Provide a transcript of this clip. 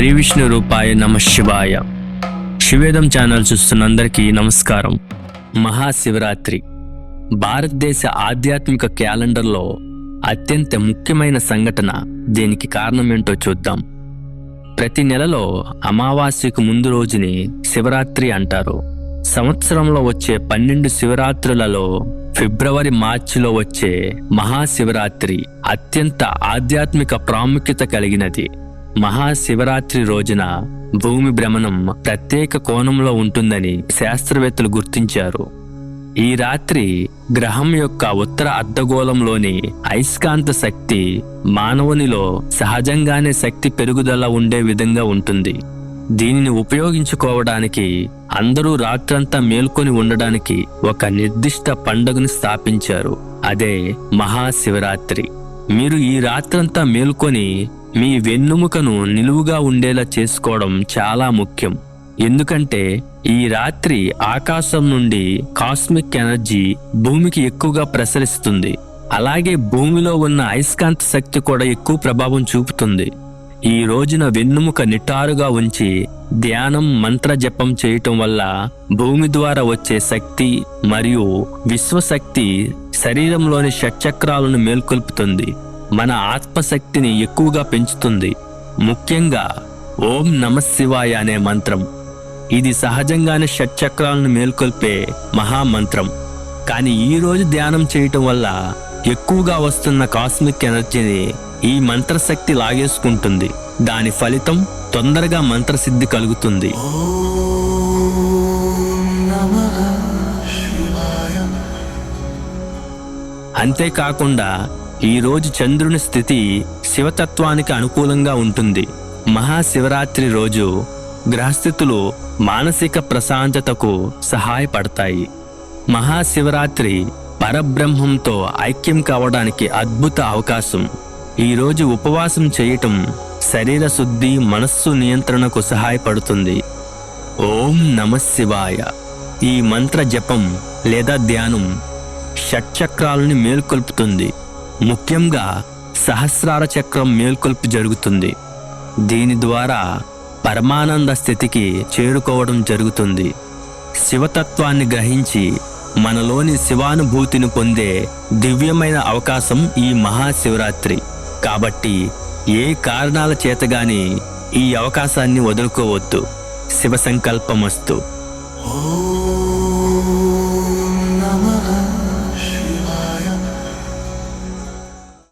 శ్రీ విష్ణు రూపాయ నమ శివాయ. శివేదం ఛానల్ చూస్తున్న అందరికీ నమస్కారం. మహాశివరాత్రి. భారతదేశ ఆధ్యాత్మిక క్యాలెండర్లో అత్యంత ముఖ్యమైన సంఘటన దీనికి కారణమేంటో చూద్దాం. ప్రతి నెలలో అమావాస్యకు ముందు రోజుని శివరాత్రి అంటారు. సంవత్సరంలో వచ్చే పన్నెండు శివరాత్రులలో ఫిబ్రవరి మార్చిలో వచ్చే మహాశివరాత్రి అత్యంత ఆధ్యాత్మిక ప్రాముఖ్యత కలిగినది. మహాశివరాత్రి రోజున భూమి భ్రమణం ప్రత్యేక కోణంలో ఉంటుందని శాస్త్రవేత్తలు గుర్తించారు. ఈ రాత్రి గ్రహం యొక్క ఉత్తర అర్ధగోళంలోని అయస్కాంత శక్తి మానవునిలో సహజంగానే శక్తి పెరుగుదల ఉండే విధంగా ఉంటుంది. దీనిని ఉపయోగించుకోవడానికి అందరూ రాత్రంతా మేల్కొని ఉండడానికి ఒక నిర్దిష్ట పండుగను స్థాపించారు. అదే మహాశివరాత్రి. మీరు ఈ రాత్రంతా మేల్కొని మీ వెన్నుముకను నిలువుగా ఉండేలా చేసుకోవడం చాలా ముఖ్యం. ఎందుకంటే ఈ రాత్రి ఆకాశం నుండి కాస్మిక్ ఎనర్జీ భూమికి ఎక్కువగా ప్రసరిస్తుంది. అలాగే భూమిలో ఉన్న అయస్కాంత శక్తి కూడా ఎక్కువ ప్రభావం చూపుతుంది. ఈ రోజున వెన్నుముక నిటారుగా ఉంచి ధ్యానం మంత్ర జపం చేయటం వల్ల భూమి ద్వారా వచ్చే శక్తి మరియు విశ్వశక్తి శరీరంలోని షట్చక్రాలను మేల్కొల్పుతుంది. మన ఆత్మశక్తిని ఎక్కువగా పెంచుతుంది. ముఖ్యంగా ఓం నమ శివాయ అనే మంత్రం. ఇది సహజంగానే షట్చక్రాలను మేల్కొల్పే మహామంత్రం. కానీ ఈ రోజు ధ్యానం చేయటం వల్ల ఎక్కువగా వస్తున్న కాస్మిక్ ఎనర్జీని ఈ మంత్రశక్తి లాగేసుకుంటుంది. దాని ఫలితం తొందరగా మంత్రసిద్ధి కలుగుతుంది. అంతేకాకుండా ఈరోజు చంద్రుని స్థితి శివతత్వానికి అనుకూలంగా ఉంటుంది. మహాశివరాత్రి రోజు గ్రహస్థితులు మానసిక ప్రశాంతతకు సహాయపడతాయి. మహాశివరాత్రి పరబ్రహ్మంతో ఐక్యం కావడానికి అద్భుత అవకాశం. ఈరోజు ఉపవాసం చేయటం శరీర శుద్ధి మనస్సు నియంత్రణకు సహాయపడుతుంది. ఓం నమ శివాయ. ఈ మంత్ర జపం లేదా ధ్యానం షట్చక్రాలని మేల్కొల్పుతుంది. ముఖ్యంగా సహస్రార చక్రం మేల్కొల్పు జరుగుతుంది. దీని ద్వారా పరమానంద స్థితికి చేరుకోవడం జరుగుతుంది. శివతత్వాన్ని గ్రహించి మనలోని శివానుభూతిని పొందే దివ్యమైన అవకాశం ఈ మహాశివరాత్రి. కాబట్టి ఏ కారణాల చేతగాని ఈ అవకాశాన్ని వదులుకోవద్దు. శివ సంకల్పమస్తు ఓ